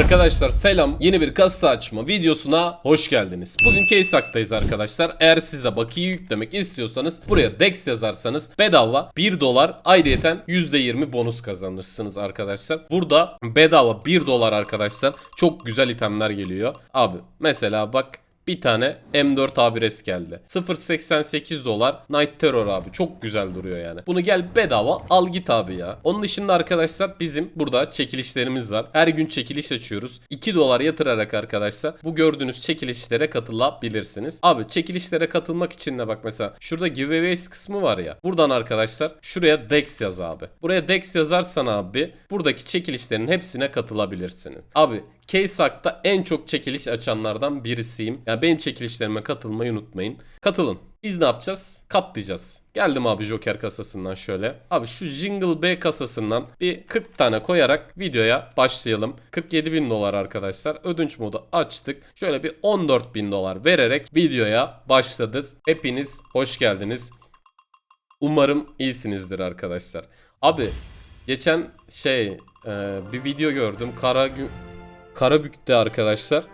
Arkadaşlar selam. Yeni bir kasa açma videosuna hoş geldiniz. Bugün Keysak'tayız arkadaşlar. Eğer siz de bakiye yüklemek istiyorsanız buraya DEX yazarsanız bedava 1 dolar ayrıyeten %20 bonus kazanırsınız arkadaşlar. Burada bedava 1 dolar arkadaşlar çok güzel itemler geliyor. Abi mesela bak bir tane M4 A1S geldi. 0.88 dolar Night Terror abi. Çok güzel duruyor yani. Bunu gel bedava al git abi ya. Onun dışında arkadaşlar bizim burada çekilişlerimiz var. Her gün çekiliş açıyoruz. 2 dolar yatırarak arkadaşlar bu gördüğünüz çekilişlere katılabilirsiniz. Abi çekilişlere katılmak için de bak mesela şurada giveaways kısmı var ya. Buradan arkadaşlar şuraya DEX yaz abi. Buraya DEX yazarsan abi buradaki çekilişlerin hepsine katılabilirsiniz. Abi Keysak'ta en çok çekiliş açanlardan birisiyim. Yani benim çekilişlerime katılmayı unutmayın. Katılın. Biz ne yapacağız? Katlayacağız. Geldim abi Joker kasasından şöyle. Abi şu Jingle B kasasından bir 40 tane koyarak videoya başlayalım. 47 bin dolar arkadaşlar. Ödünç modu açtık. Şöyle bir 14 bin dolar vererek videoya başladık. Hepiniz hoş geldiniz. Umarım iyisinizdir arkadaşlar. Abi geçen şey e, bir video gördüm. Kara Gü- Karabük'te arkadaşlar.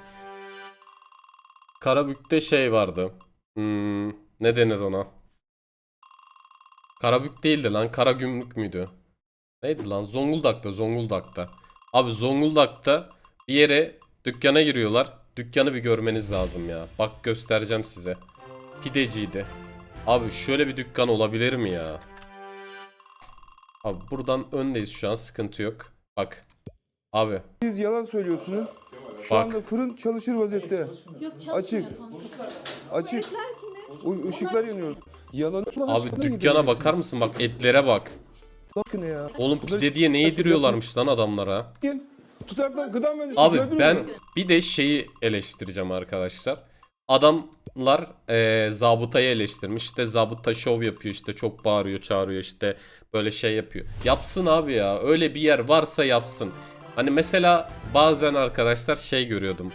Karabük'te şey vardı. Hmm, ne denir ona? Karabük değildi lan. Karagümrük müydü? Neydi lan? Zonguldak'ta, Zonguldak'ta. Abi Zonguldak'ta bir yere dükkana giriyorlar. Dükkanı bir görmeniz lazım ya. Bak göstereceğim size. Pideciydi. Abi şöyle bir dükkan olabilir mi ya? Abi buradan öndeyiz şu an sıkıntı yok. Bak. Abi Siz yalan söylüyorsunuz. Şu Bak. anda fırın çalışır vaziyette. Yok çalışmıyor Açık. Açık. O ışıklar yanıyor. Yalan. abi dükkana bakar mısın? Bak etlere bak. Bakın ya. Oğlum pide diye ne yediriyorlarmış lan adamlara? Tutarlar gıda mühendisi Abi gördünüz ben mü? bir de şeyi eleştireceğim arkadaşlar. Adamlar eee zabıtayı eleştirmiş. İşte zabıta şov yapıyor işte çok bağırıyor çağırıyor işte böyle şey yapıyor. Yapsın abi ya öyle bir yer varsa yapsın. Hani mesela bazen arkadaşlar şey görüyordum.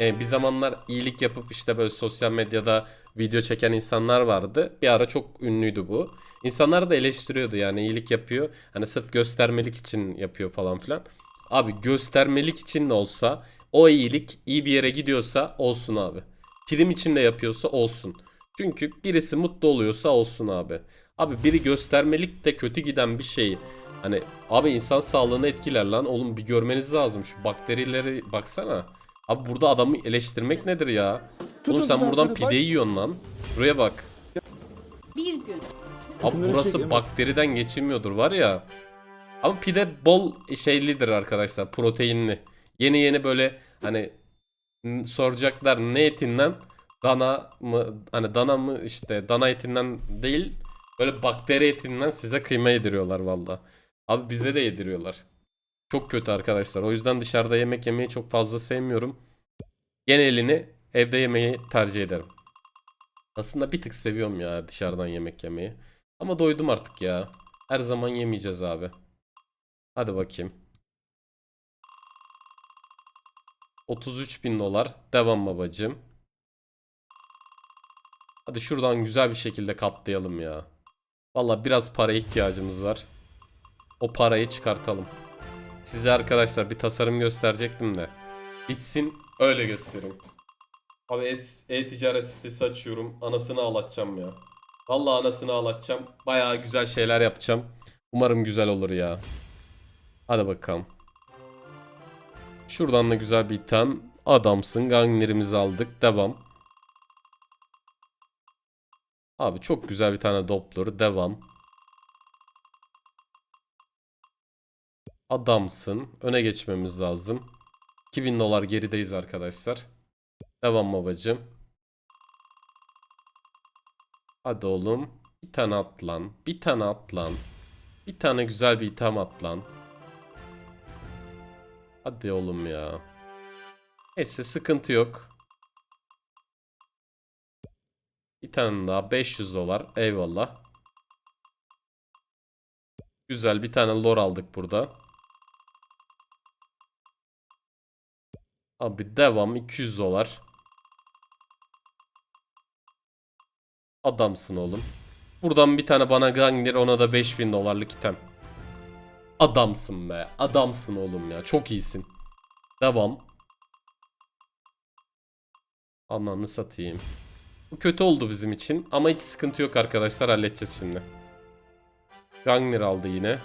Ee, bir zamanlar iyilik yapıp işte böyle sosyal medyada video çeken insanlar vardı. Bir ara çok ünlüydü bu. İnsanlar da eleştiriyordu yani iyilik yapıyor. Hani sırf göstermelik için yapıyor falan filan. Abi göstermelik için de olsa o iyilik iyi bir yere gidiyorsa olsun abi. Prim için de yapıyorsa olsun. Çünkü birisi mutlu oluyorsa olsun abi. Abi biri göstermelik de kötü giden bir şeyi. Hani abi insan sağlığını etkiler lan. Oğlum bir görmeniz lazım. Şu bakterileri baksana. Abi burada adamı eleştirmek nedir ya? Tutun Oğlum sen buradan pide bak. yiyorsun lan. Buraya bak. Bir gün. Abi burası bakteriden geçilmiyordur var ya. Ama pide bol şeylidir arkadaşlar. Proteinli. Yeni yeni böyle hani soracaklar ne etinden? Dana mı? Hani dana mı işte dana etinden değil. Böyle bakteri etinden size kıyma yediriyorlar valla. Abi bize de yediriyorlar. Çok kötü arkadaşlar. O yüzden dışarıda yemek yemeyi çok fazla sevmiyorum. Genelini evde yemeyi tercih ederim. Aslında bir tık seviyorum ya dışarıdan yemek yemeyi. Ama doydum artık ya. Her zaman yemeyeceğiz abi. Hadi bakayım. 33 bin dolar. Devam babacım. Hadi şuradan güzel bir şekilde katlayalım ya. Valla biraz para ihtiyacımız var. O parayı çıkartalım. Size arkadaşlar bir tasarım gösterecektim de. Bitsin öyle göstereyim. Abi e-ticaret sitesi açıyorum. Anasını ağlatacağım ya. Vallahi anasını ağlatacağım. Bayağı güzel şeyler yapacağım. Umarım güzel olur ya. Hadi bakalım. Şuradan da güzel bir item. Adamsın. Ganglerimizi aldık. Devam. Abi çok güzel bir tane Doppler. Devam. Adamsın. Öne geçmemiz lazım. 2000 dolar gerideyiz arkadaşlar. Devam babacım. Hadi oğlum. Bir tane at lan. Bir tane at lan. Bir tane güzel bir item at lan. Hadi oğlum ya. Neyse sıkıntı yok. Bir tane daha 500 dolar. Eyvallah. Güzel bir tane lore aldık burada. Abi devam 200 dolar. Adamsın oğlum. Buradan bir tane bana Gangler ona da 5000 dolarlık item. Adamsın be. Adamsın oğlum ya. Çok iyisin. Devam. Ananı satayım. Bu kötü oldu bizim için ama hiç sıkıntı yok arkadaşlar halledeceğiz şimdi. Gangnir aldı yine.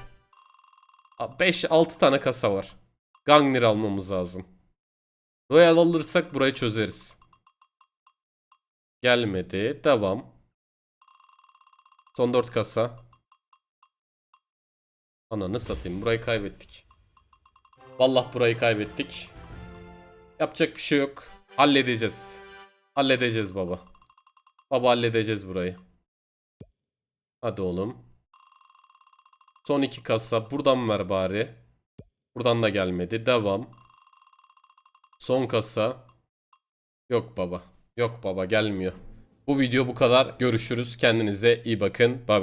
5-6 tane kasa var. Gangnir almamız lazım. Royal alırsak burayı çözeriz. Gelmedi. Devam. Son 4 kasa. Ananı satayım. Burayı kaybettik. Vallahi burayı kaybettik. Yapacak bir şey yok. Halledeceğiz. Halledeceğiz baba. Baba halledeceğiz burayı. Hadi oğlum. Son iki kasa. Buradan ver bari. Buradan da gelmedi. Devam. Son kasa. Yok baba. Yok baba gelmiyor. Bu video bu kadar. Görüşürüz. Kendinize iyi bakın. Bay bay.